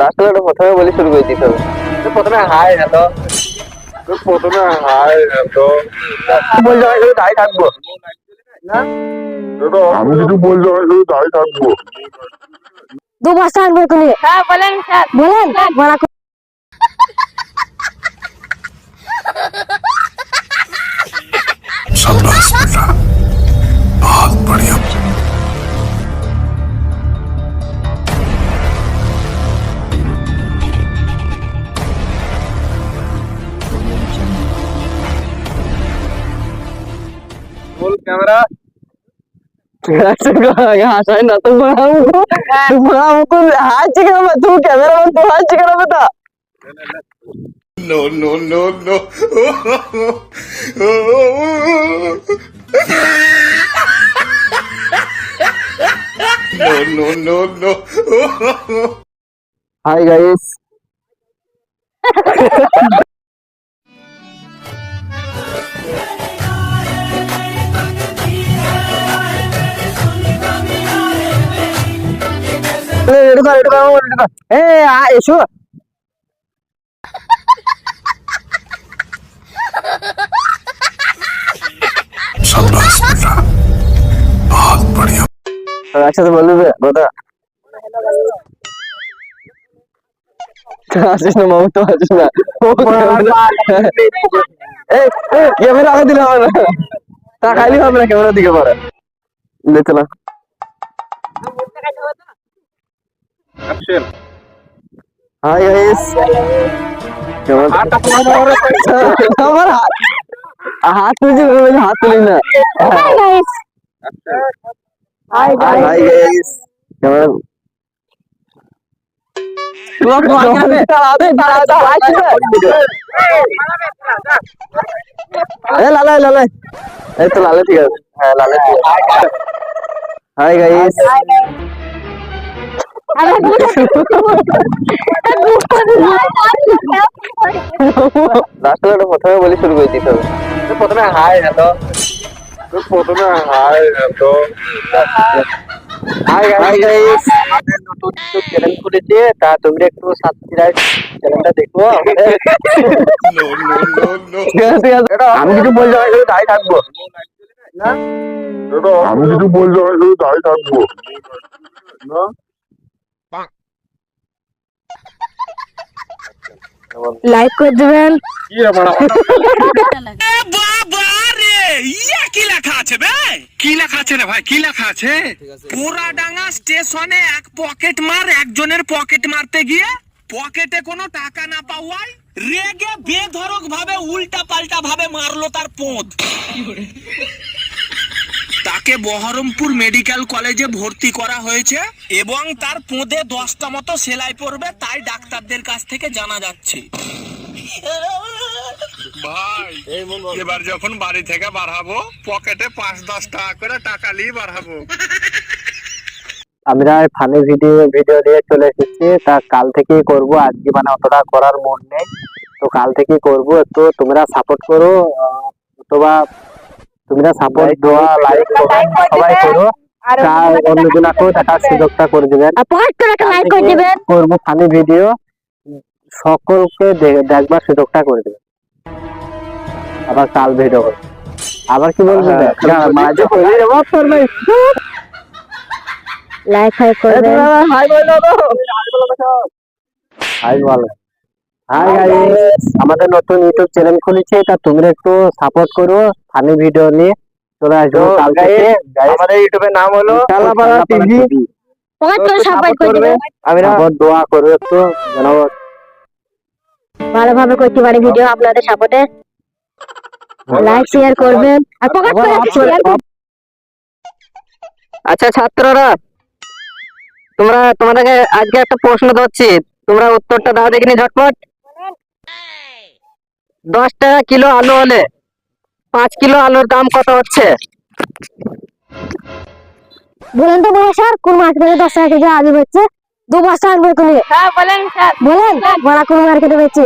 প্রথমে শুরু করে দিতে হবে। প্রথমে হায় না প্রথমে হায় না বলতে হয় শুধু তাই থাকব? না। আমি বলতে হয় শুধু তাই থাকব। দু মাস থাকবে হ্যাঁ বলেন বলেন कैमरा। हासाय ना तुम हमको तुम हमको हाथ चिकना मत तू कैमरा मत तू हाथ चिकना बता। No no no no no no no no hi guys എടുക്കാം എടുക്കാം എടുക്കാം ഏ ആ യേശു একসাথে বলবে আসিস না মামু তো আসিস না ক্যামেরা আগে দিলে হবে না তা খাইলে হবে না ক্যামেরা দিকে পারে দেখতে না হাই গাইস কেমন আমার হাত তুলছি হাত তুলি না। Hi guys. হাই গাইস কেমন এ লালা লালা। এই তো লালা ঠিক আছে। হ্যাঁ লালা ঠিক আছে। হাই গাইস লাস্ট প্রথমে বলি শুরু করে দিতে হবে। প্রথমে হাই হ্যালো প্রথমে হাই হাই গাইস নতুন চ্যানেল খুলেছে তা তোমরা একটু সাবস্ক্রাইব চ্যানেলটা দেখো আমি কিছু বলতে পারি তাই থাকব। না? আমি কিছু বলতে তাই থাকব। না? লাইক করে দিবেন। কি রে বড়া? বাবা রে ইয়া কি লেখা আছে বে? কি লেখা আছে রে ভাই? কি লেখা আছে? পুরাডাঙ্গা স্টেশনে এক পকেট মার একজনের পকেট মারতে গিয়ে পকেটে কোনো টাকা না পাওয়ায় রেগে বেধরক ভাবে উল্টা পাল্টা ভাবে মারলো তার পোঁত তাকে বহরমপুর মেডিকেল কলেজে ভর্তি করা হয়েছে এবং তার পোঁদে দশটা মতো সেলাই পড়বে তাই ডাক্তারদের কাছ থেকে জানা যাচ্ছে। ভাই এবার যখন বাড়ি থেকে বাড়াবো পকেটে পাঁচ দশ টাকা করে টাকা নিয়ে বাড়াবো আমরা ফানি ভিডিও ভিডিও নিয়ে চলে এসেছি। তা কাল থেকেই করব। আজকে মানে অতটা করার মন নেই। তো কাল থেকেই করব। একটু তোমরা সাপোর্ট করো। আহ, অথবা তোমরা সাপোর্ট দেওয়া লাইক কমেন্ট সবাই করো। তা অন্যজনাকেও দেখার সুযোগটা করে দিবেন। করে একটা লাইক করে দিবেন। করব ফানি ভিডিও সকলকে দেখবার সুযোগটা করে দেবেন। আবার কাল ভিডিও করব আবার কি বলবি? মাঝে কইলি রে বাপ তোর ভাই। লাইক ফাইক করবেন। হাই বলো হাই বলো। হাই গাইস আমাদের নতুন ইউটিউব চ্যানেল খুলেছে তা তোমরা একটু সাপোর্ট করো। ফানি ভিডিও নিয়ে চলে আসব আমাদের ইউটিউবের নাম হলো কালাপাড়া টিভি পাঁচ করে সাবস্ক্রাইব করে দিবেন আমি দোয়া করব একটু যেন ভালোভাবে করতে পারি ভিডিও আপনাদের সাপোর্টে লাইক শেয়ার করবেন। আর পকেট করে শেয়ার আচ্ছা ছাত্ররা তোমরা তোমাদেরকে আজকে একটা প্রশ্ন দিচ্ছি তোমরা উত্তরটা দাও দেখিনি ঝটপট। দশ টাকা কিলো আলু হলে পাঁচ কিলো আলুর দাম কত হচ্ছে? বলেন তো বড় স্যার কোন মার্কেটে দশ টাকা কেজি আলু হচ্ছে দু বস্তা আনবে তুমি হ্যাঁ বলেন স্যার। বলেন বড়া কোন মার্কেটে বেচছে?